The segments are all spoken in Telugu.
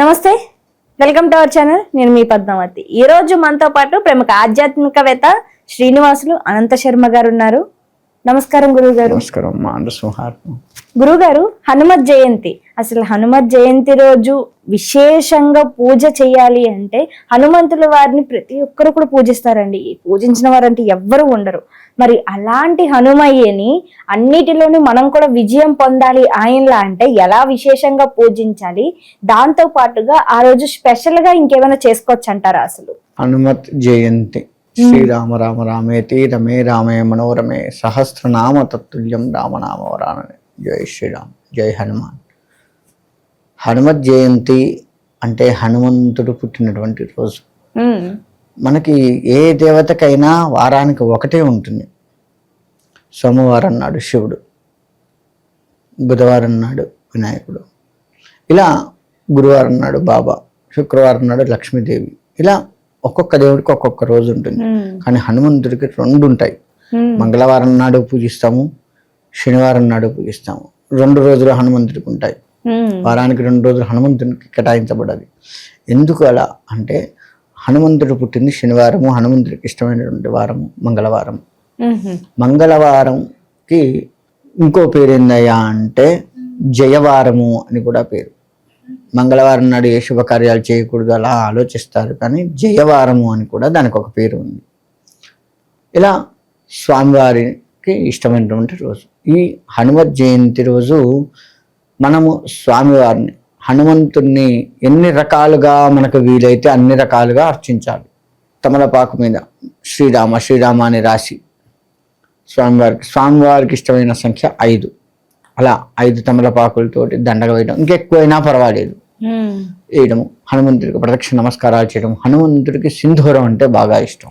నమస్తే. వెల్కమ్ టు అవర్ ఛానల్ నేను మీ పద్మావతి. ఈ రోజు మనతో పాటు ప్రముఖ ఆధ్యాత్మికవేత్త శ్రీనివాసులు అనంత శర్మ గారు ఉన్నారు. నమస్కారం గురువు గారు నమస్కారం అమ్మా నరసింహాత్మ గురుగారు హనుమత్ జయంతి. అసలు హనుమత్ జయంతి రోజు విశేషంగా పూజ చేయాలి అంటే హనుమంతుల వారిని ప్రతి ఒక్కరు కూడా పూజిస్తారండి. పూజించిన వారంటే ఎవ్వరు ఉండరు. మరి అలాంటి హనుమయ్యని అన్నిటిలోనూ మనం కూడా విజయం పొందాలి ఆయనలా అంటే ఎలా విశేషంగా పూజించాలి? దాంతో పాటుగా ఆ రోజు స్పెషల్గా ఇంకేమైనా చేసుకోవచ్చు అంటారా అసలు? హనుమత్ జయంతి. శ్రీరామ రామ రామేతి రమే రామే మనోరమే సహస్రనామ తత్తుల్యం రామనామ వరాననే. జై శ్రీరామ్ జై హనుమాన్. హనుమత్ జయంతి అంటే హనుమంతుడు పుట్టినటువంటి రోజు. మనకి ఏ దేవతకైనా వారానికి ఒకటే ఉంటుంది. సోమవారం నాడు శివుడు బుధవారం నాడు వినాయకుడు ఇలా గురువారం నాడు బాబా శుక్రవారం నాడు లక్ష్మీదేవి ఇలా ఒక్కొక్క దేవుడికి ఒక్కొక్క రోజు ఉంటుంది. కానీ హనుమంతుడికి రెండు ఉంటాయి మంగళవారం నాడు పూజిస్తాము శనివారం నాడు పూజిస్తాము. రెండు రోజులు హనుమంతుడికి ఉంటాయి. వారానికి రెండు రోజులు హనుమంతునికి కేటాయించబడాలి ఎందుకు అలా అంటే హనుమంతుడు పుట్టింది శనివారము హనుమంతుడికి ఇష్టమైనటువంటి వారము మంగళవారం మంగళవారంకి ఇంకో పేరు ఏందయ్యా అంటే జయవారము అని కూడా పేరు. మంగళవారం నాడు ఏ శుభకార్యాలు చేయకూడదు అలా ఆలోచిస్తారు. కానీ జయవారము అని కూడా దానికి ఒక పేరు ఉంది. ఇలా స్వామివారికి ఇష్టమైనటువంటి రోజు. ఈ హనుమత్ జయంతి రోజు మనము స్వామివారిని హనుమంతుణ్ణి ఎన్ని రకాలుగా మనకు వీలైతే అన్ని రకాలుగా అర్చించాలి. తమలపాకు మీద శ్రీరామ శ్రీరామ అని రాసి స్వామివారికి స్వామివారికి ఇష్టమైన సంఖ్య ఐదు. అలా ఐదు తమలపాకులతోటి దండగ వేయడం. ఇంకెక్కువైనా పర్వాలేదు. ఉమ్, వేయడము. హనుమంతుడికి ప్రదక్షిణ నమస్కారాలు చేయడం. హనుమంతుడికి సింధూరం అంటే బాగా ఇష్టం.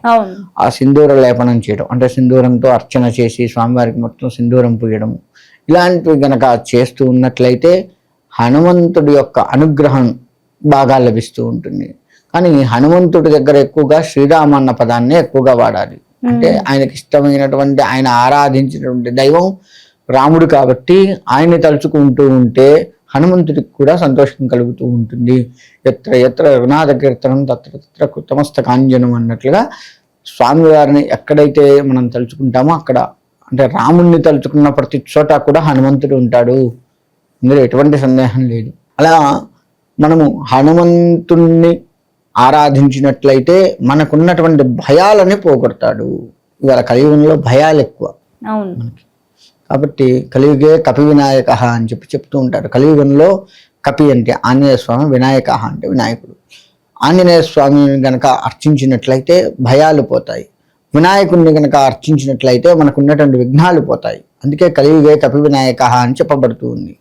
ఆ సింధూర లేపనం చేయడం. అంటే సింధూరంతో అర్చన చేసి స్వామివారికి మొత్తం సింధూరం పూయడము ఇలాంటివి గనక చేస్తూ ఉన్నట్లయితే హనుమంతుడి యొక్క అనుగ్రహం బాగా లభిస్తూ ఉంటుంది. కానీ హనుమంతుడి దగ్గర ఎక్కువగా శ్రీరామ అన్న పదాన్ని ఎక్కువగా వాడాలి. అంటే ఆయనకి ఇష్టమైనటువంటి ఆయన ఆరాధించినటువంటి దైవం రాముడు కాబట్టి ఆయన్ని తలుచుకుంటూ ఉంటే హనుమంతుడికి కూడా సంతోషం కలుగుతూ ఉంటుంది. ఎత్ర ఎత్ర రఘునాథ కీర్తనం తత్ర తత్ర కృతమస్తకాంజనం అన్నట్లుగా స్వామివారిని ఎక్కడైతే మనం తలుచుకుంటామో అక్కడ అంటే రాముణ్ణి తలుచుకున్న ప్రతి చోట కూడా హనుమంతుడు ఉంటాడు. ఇందులో ఎటువంటి సందేహం లేదు. అలా మనము హనుమంతుణ్ణి ఆరాధించినట్లయితే మనకున్నటువంటి భయాలని పోగొడతాడు. ఇవాళ కలియుగంలో భయాలు ఎక్కువ అవును. మనకి కాబట్టి కలియుగే కపి వినాయక అని చెప్పి చెప్తూ ఉంటారు. కలియుగంలో కపి అంటే ఆంజనేయ స్వామి వినాయక అంటే వినాయకుడు. ఆంజనేయ స్వామిని గనక అర్చించినట్లయితే భయాలు పోతాయి. వినాయకుడిని గనక అర్చించినట్లయితే మనకు ఉన్నటువంటి విఘ్నాలు పోతాయి. అందుకే కలియుగే కపి వినాయక అని చెప్పబడుతూ ఉంది.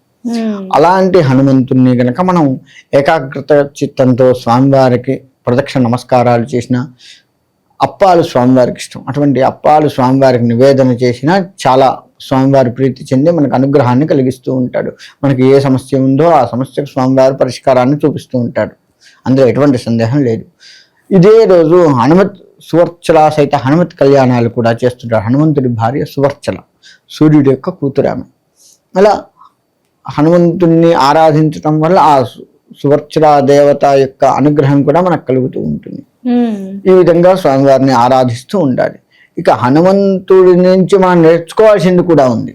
అలాంటి హనుమంతుణ్ణి గనక మనం ఏకాగ్రత చిత్తంతో స్వామివారికి ప్రదక్షిణ నమస్కారాలు చేసిన అప్పాలు స్వామివారికి ఇష్టం. అటువంటి అప్పాలు స్వామివారికి నివేదన చేసిన చాలా స్వామివారి ప్రీతి చెంది మనకు అనుగ్రహాన్ని కలిగిస్తూ ఉంటాడు. మనకి ఏ సమస్య ఉందో ఆ సమస్యకు స్వామివారి పరిష్కారాన్ని చూపిస్తూ ఉంటాడు. అందులో ఎటువంటి సందేహం లేదు. ఇదే రోజు హనుమత్ సువర్చల సైత హనుమత్ కళ్యాణాలు కూడా చేస్తుంటారు. హనుమంతుడి భార్య సువర్చల సూర్యుడి యొక్క కూతురు ఆమె. అలా హనుమంతుణ్ణి ఆరాధించడం వల్ల ఆ సువర్చల దేవత యొక్క అనుగ్రహం కూడా మనకు కలుగుతూ ఉంటుంది. ఈ విధంగా స్వామివారిని ఆరాధిస్తూ ఉండాలి. ఇక హనుమంతుడి నుంచి మనం నేర్చుకోవాల్సింది కూడా ఉంది.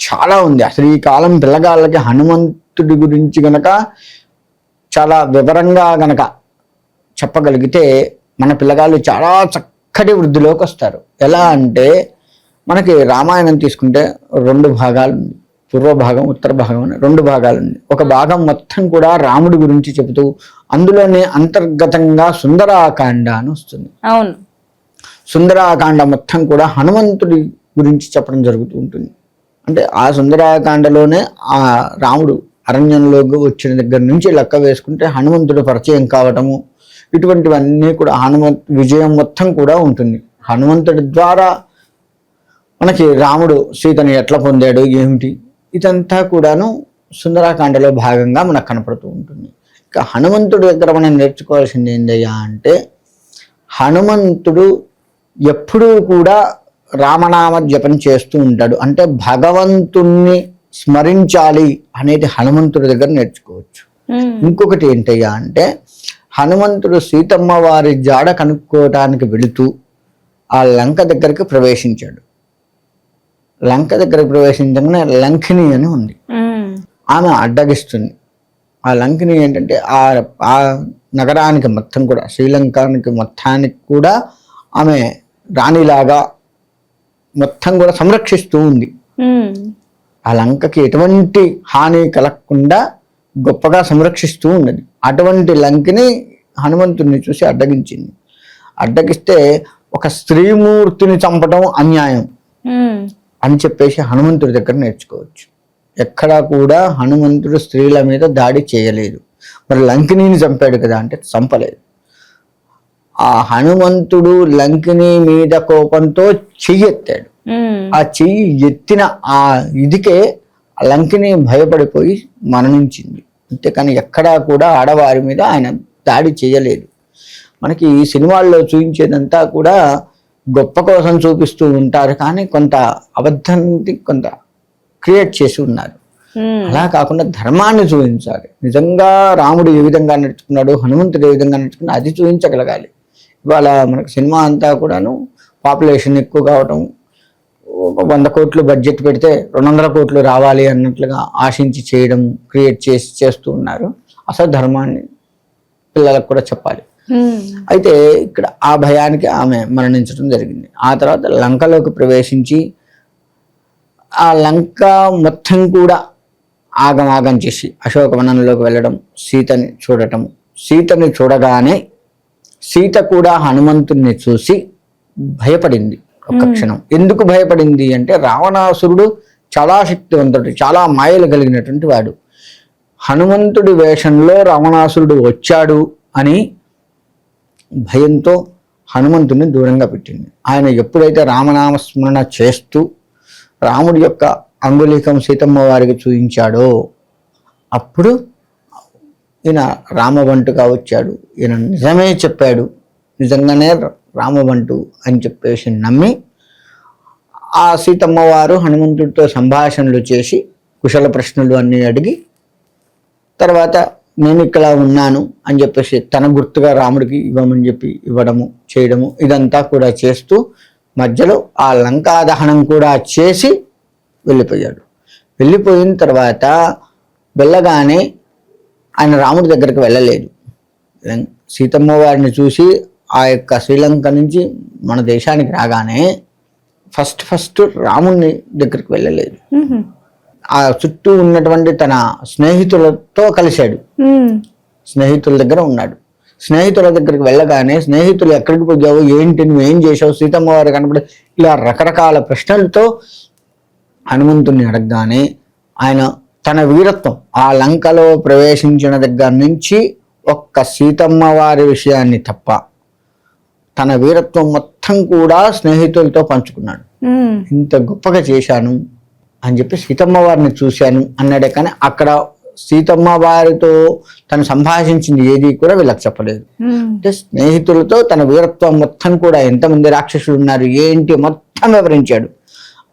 చాలా ఉంది. అసలు ఈ కాలం పిల్లగాళ్ళకి హనుమంతుడి గురించి గనక చాలా వివరంగా గనక చెప్పగలిగితే మన పిల్లగాళ్ళు చాలా చక్కటి వృద్ధిలోకి వస్తారు. ఎలా అంటే మనకి రామాయణం తీసుకుంటే రెండు భాగాలు ఉంది. పూర్వ భాగం ఉత్తర భాగం అని రెండు భాగాలు ఉంది. ఒక భాగం మొత్తం కూడా రాముడి గురించి చెబుతూ అందులోనే అంతర్గతంగా సుందరాకాండ అని వస్తుంది. అవును. సుందరాకాండ మొత్తం కూడా హనుమంతుడి గురించి చెప్పడం జరుగుతూ ఉంటుంది. అంటే ఆ సుందరాకాండలోనే ఆ రాముడు అరణ్యంలోకి వచ్చిన దగ్గర నుంచి లెక్క వేసుకుంటే హనుమంతుడు పరిచయం కావటము ఇటువంటివన్నీ కూడా హనుమంత్ విజయం మొత్తం కూడా ఉంటుంది. హనుమంతుడి ద్వారా మనకి రాముడు సీతను ఎట్లా పొందాడు ఏమిటి? ఇదంతా కూడాను సుందరాకాండలో భాగంగా మనకు కనపడుతూ ఉంటుంది. ఇక హనుమంతుడి దగ్గర మనం నేర్చుకోవాల్సింది ఏందయ్యా అంటే హనుమంతుడు ఎప్పుడూ కూడా రామనామ జపం చేస్తూ ఉంటాడు. అంటే భగవంతుణ్ణి స్మరించాలి అనేది హనుమంతుడి దగ్గర నేర్చుకోవచ్చు. ఇంకొకటి ఏంటయ్యా అంటే హనుమంతుడు సీతమ్మ వారి జాడ కనుక్కోవటానికి వెళుతూ ఆ లంక దగ్గరికి ప్రవేశించాడు. లంక దగ్గరికి ప్రవేశించగానే లంకిని అని ఉంది. ఆమె అడ్డగిస్తుంది. ఆ లంకిని ఏంటంటే ఆ ఆ నగరానికి మొత్తం కూడా శ్రీలంకానికి మొత్తానికి కూడా ఆమె రాణిలాగా మొత్తం కూడా సంరక్షిస్తూ ఉంది. ఆ లంకకి ఎటువంటి హాని కలగకుండా గొప్పగా సంరక్షిస్తూ ఉన్నది. అటువంటి లంకిని హనుమంతుడిని చూసి అడ్డగించింది. అడ్డగిస్తే ఒక స్త్రీమూర్తిని చంపడం అన్యాయం అని చెప్పేసి హనుమంతుడి దగ్గర నేర్చుకోవచ్చు. ఎక్కడా కూడా హనుమంతుడు స్త్రీల మీద దాడి చేయలేదు. మరి లంకినీని చంపాడు కదా అంటే చంపలేదు. ఆ హనుమంతుడు లంకిని మీద కోపంతో చెయ్యెత్తాడు ఉమ్, ఆ చెయ్యి ఎత్తిన ఆ ఇదికే ఆ లంకిని భయపడిపోయి మరణించింది. అంతేకాని ఎక్కడా కూడా ఆడవారి మీద ఆయన దాడి చేయలేదు. మనకి ఈ సినిమాల్లో చూపించేదంతా కూడా గొప్ప కోసం చూపిస్తూ ఉంటారు. కానీ కొంత అబద్ధాన్ని కొంత క్రియేట్ చేసి ఉన్నారు. అలా కాకుండా ధర్మాన్ని చూపించాలి. నిజంగా రాముడు ఏ విధంగా నడుచుకున్నాడు హనుమంతుడు ఏ విధంగా నడుచుకున్నాడు అది చూపించగలగాలి. ఇవాళ మనకు సినిమా అంతా కూడాను పాపులేషన్ ఎక్కువ కావటం ఒక వంద కోట్లు బడ్జెట్ పెడితే రెండు వందల కోట్లు రావాలి అన్నట్లుగా ఆశించి చేయడం క్రియేట్ చేసి చేస్తూ ఉన్నారు. అసలు ధర్మాన్ని పిల్లలకు కూడా చెప్పాలి. అయితే ఇక్కడ ఆ భయానికి ఆమె మరణించడం జరిగింది. ఆ తర్వాత లంకలోకి ప్రవేశించి ఆ లంక మొత్తం కూడా ఆగమాగం చేసి అశోకవనంలోకి వెళ్ళడం సీతని చూడటం. సీతని చూడగానే సీత కూడా హనుమంతుణ్ణి చూసి భయపడింది ఒక్క క్షణం. ఎందుకు భయపడింది అంటే రావణాసురుడు చాలా శక్తివంతుడు చాలా మాయలు కలిగినటువంటి వాడు. హనుమంతుడి వేషంలో రావణాసురుడు వచ్చాడు అని భయంతో హనుమంతుని దూరంగా పెట్టింది. ఆయన ఎప్పుడైతే రామనామస్మరణ చేస్తూ రాముడి యొక్క అంగుళీకం సీతమ్మ వారికి చూపించాడో అప్పుడు ఈయన రామబంటుగా వచ్చాడు. ఈయన నిజమే చెప్పాడు. నిజంగానే రామబంటు అని చెప్పేసి నమ్మి ఆ సీతమ్మ వారు హనుమంతుడితో సంభాషణలు చేసి కుశల ప్రశ్నలు అన్నీ అడిగి తర్వాత నేను ఇక్కడ ఉన్నాను అని చెప్పేసి తన గుర్తుగా రాముడికి ఇవ్వమని చెప్పి ఇవ్వడము చేయడము ఇదంతా కూడా చేస్తూ మధ్యలో ఆ లంకా దహనం కూడా చేసి వెళ్ళిపోయాడు. వెళ్ళిపోయిన తర్వాత వెళ్ళగానే ఆయన రాముడి దగ్గరికి వెళ్ళలేదు. సీతమ్మ వారిని చూసి ఆ యొక్క శ్రీలంక నుంచి మన దేశానికి రాగానే ఫస్ట్ ఫస్ట్ రాముడిని దగ్గరికి వెళ్ళలేదు. ఆ చుట్టూ ఉన్నటువంటి తన స్నేహితులతో కలిశాడు. స్నేహితుల దగ్గర ఉన్నాడు. స్నేహితుల దగ్గరికి వెళ్ళగానే స్నేహితులు ఎక్కడికి పోయావు ఏంటి నువ్వు ఏం చేసావు సీతమ్మ వారు కనపడి ఇలా రకరకాల ప్రశ్నలతో హనుమంతుణ్ణి అడగగానే ఆయన తన వీరత్వం. ఆ లంకలో ప్రవేశించిన దగ్గర నుంచి ఒక్క సీతమ్మ వారి విషయాన్ని తప్ప తన వీరత్వం మొత్తం కూడా స్నేహితులతో పంచుకున్నాడు. ఇంత గొప్పగా చేశాను అని చెప్పి సీతమ్మ వారిని చూశాను అన్నాడే కానీ అక్కడ సీతమ్మ వారితో తను సంభాషించింది ఏది కూడా వీళ్ళకి చెప్పలేదు. అంటే స్నేహితులతో తన వీరత్వం మొత్తం కూడా ఎంతమంది రాక్షసులు ఉన్నారు ఏంటి మొత్తం వివరించాడు.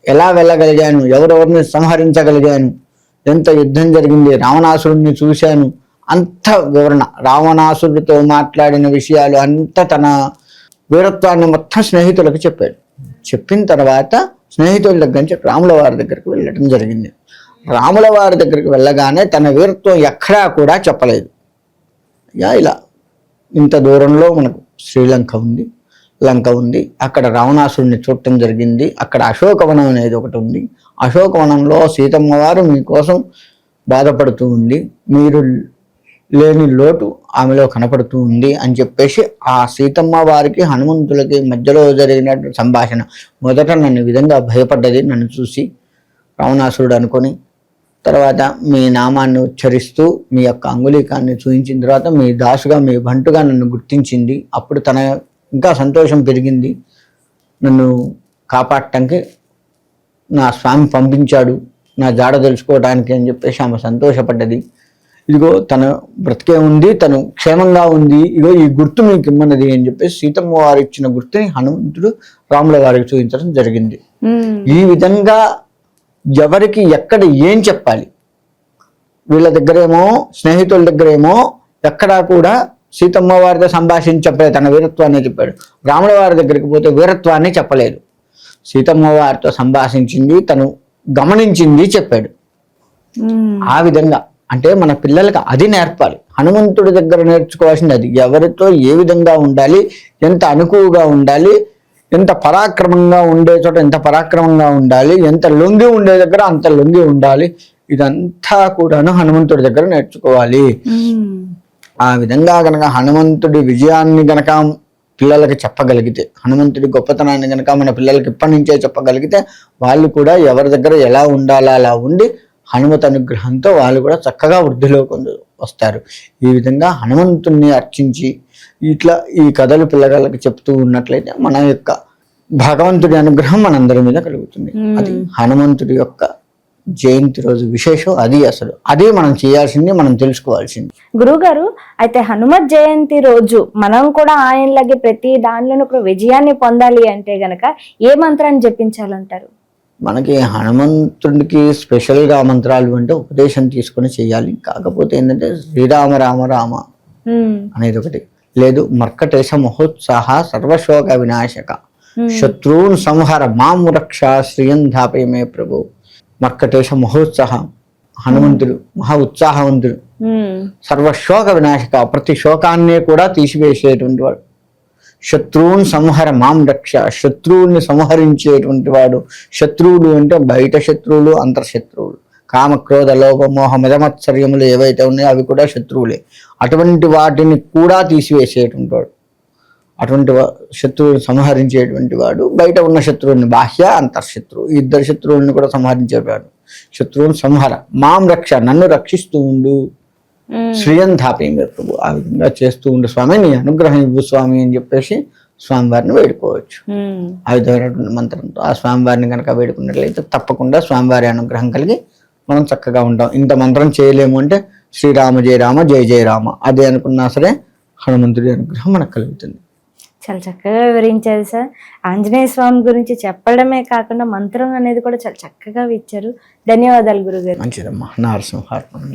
ఎలా వెళ్ళగలిగాను ఎవరెవరిని సంహరించగలిగాను ఎంత యుద్ధం జరిగింది? రావణాసురుడిని చూశాను. అంత వివరణ. రావణాసురుడితో మాట్లాడిన విషయాలు అంత తన వీరత్వాన్ని మొత్తం స్నేహితులకు చెప్పాడు. చెప్పిన తర్వాత స్నేహితుల దగ్గర నుంచి రాముల వారి దగ్గరికి వెళ్ళడం జరిగింది. రాముల వారి దగ్గరికి వెళ్ళగానే తన వీరత్వం ఎక్కడా కూడా చెప్పలేదు. యా ఇలా ఇంత దూరంలో మనకు శ్రీలంక ఉంది. లంక ఉంది. అక్కడ రావణాసుడిని చూడటం జరిగింది. అక్కడ అశోకవనం అనేది ఒకటి ఉంది. అశోకవనంలో సీతమ్మ వారు మీకోసం బాధపడుతూ ఉంది. మీరు లేని లోటు ఆమెలో కనపడుతూ ఉంది అని చెప్పేసి ఆ సీతమ్మ వారికి హనుమంతులకి మధ్యలో జరిగిన సంభాషణ. మొదట నన్ను విధంగా భయపడ్డది. నన్ను చూసి రావణాసురుడు అనుకొని తర్వాత మీ నామాన్ని ఉచ్చరిస్తూ మీ యొక్క అంగుళీకాన్ని చూపించిన తర్వాత మీ దాసుగా మీ బంటుగా నన్ను గుర్తించింది. అప్పుడు తన ఇంకా సంతోషం పెరిగింది. నన్ను కాపాడటానికి నా స్వామి పంపించాడు. నా జాడ తెలుసుకోవడానికి అని చెప్పేసి ఆమె సంతోషపడ్డది. ఇదిగో తన బ్రతికే ఉంది తను క్షేమంగా ఉంది. ఇగో ఈ గుర్తు మీకు ఇమ్మన్నది అని చెప్పేసి సీతమ్మ వారు ఇచ్చిన గుర్తుని హనుమంతుడు రాముల వారికి చూపించడం జరిగింది. ఈ విధంగా ఎవరికి ఎక్కడ ఏం చెప్పాలి? వీళ్ళ దగ్గరేమో స్నేహితుల దగ్గరేమో ఎక్కడా కూడా సీతమ్మ వారితో సంభాషించి చెప్పలేదు తన వీరత్వాన్ని చెప్పాడు. రాముల వారి దగ్గరికి పోతే వీరత్వాన్ని చెప్పలేదు. సీతమ్మ వారితో సంభాషించింది తను గమనించింది చెప్పాడు. ఆ విధంగా అంటే మన పిల్లలకి అది నేర్పాలి. హనుమంతుడి దగ్గర నేర్చుకోవాల్సింది అది. ఎవరితో ఏ విధంగా ఉండాలి ఎంత అనుకువగా ఉండాలి ఎంత పరాక్రమంగా ఉండే చోట ఎంత పరాక్రమంగా ఉండాలి ఎంత లొంగి ఉండే దగ్గర అంత లొంగి ఉండాలి ఇదంతా కూడాను హనుమంతుడి దగ్గర నేర్చుకోవాలి. ఆ విధంగా గనక హనుమంతుడి విజయాన్ని గనక పిల్లలకి చెప్పగలిగితే హనుమంతుడి గొప్పతనాన్ని గనక మన పిల్లలకి ఇప్పటి నుంచే చెప్పగలిగితే వాళ్ళు కూడా ఎవరి దగ్గర ఎలా ఉండాలో అలా ఉండి హనుమత్ అనుగ్రహంతో వాళ్ళు కూడా చక్కగా వృద్ధిలోకి వందు- వస్తారు. ఈ విధంగా హనుమంతుణ్ణి అర్చించి ఇట్లా ఈ కథలు పిల్లగాళ్ళకి చెప్తూ ఉన్నట్లయితే మన యొక్క భగవంతుడి అనుగ్రహం మనందరి మీద కలుగుతుంది. అది హనుమంతుడి యొక్క జయంతి రోజు విశేషం అది అసలు. అదే మనం చేయాల్సింది మనం తెలుసుకోవాల్సింది. గురుగారు అయితే హనుమత్ జయంతి రోజు మనం కూడా ఆయనలాగే ప్రతి దానిలోనూ కూడా విజయాన్ని పొందాలి అంటే గనక ఏ మంత్రాన్ని జపించాలంటారు? మనకి హనుమంతుడికి స్పెషల్గా మంత్రాలు అంటే ఉపదేశం తీసుకొని చేయాలి. కాకపోతే ఏంటంటే శ్రీరామ రామ రామ అనేది ఒకటి. లేదు మర్కటేశ మహోత్సాహ సర్వశోక వినాశక. శత్రువున్ సంహార మాం రక్ష శ్రియం ధాపే మే ప్రభు. మర్కటేశ మహోత్సాహ హనుమంతుడు మహా ఉత్సాహవంతుడు. సర్వశోక వినాశక ప్రతి శోకాన్ని కూడా తీసివేసేటువంటి వాడు. శత్రువుని సంహర మాం రక్ష శత్రువుని సంహరించేటువంటి వాడు. శత్రువులు అంటే బయట శత్రువులు అంతర్శత్రువులు కామ క్రోధ లోభ మోహ మదమత్సర్యములు ఏవైతే ఉన్నాయో అవి కూడా శత్రువులే. అటువంటి వాటిని కూడా తీసివేసేటువంటి వాడు. అటువంటి శత్రువుని సంహరించేటువంటి వాడు. బయట ఉన్న శత్రువుని బాహ్య అంతర్శత్రువు ఇద్దరు శత్రువుల్ని కూడా సంహరించేవాడు. శత్రువుని సంహర. మాం రక్ష నన్ను రక్షిస్తూ ఉండు. శ్రీయం ధాపేంద్ర ప్రభు ఆ విధంగా చేస్తూ ఉండు. స్వామి నీ అనుగ్రహం ఇవ్వు స్వామి అని చెప్పేసి స్వామివారిని వేడుకోవచ్చు. ఆ విధమైనటువంటి మంత్రంతో ఆ స్వామివారిని కనుక వేడుకున్నట్లయితే తప్పకుండా స్వామివారి అనుగ్రహం కలిగి మనం చక్కగా ఉంటాం. ఇంత మంత్రం చేయలేము అంటే శ్రీరామ జయ రామ జయ జయ రామ. అదే అనుకున్నా సరే హనుమంతుడి అనుగ్రహం మనకు కలుగుతుంది. చాలా చక్కగా వివరించారు సార్. ఆంజనేయ స్వామి గురించి చెప్పడమే కాకుండా మంత్రం అనేది కూడా చాలా చక్కగా ఇచ్చారు ధన్యవాదాలు గురుగారు. మంచిదమ్మా. నరసింహార్పణం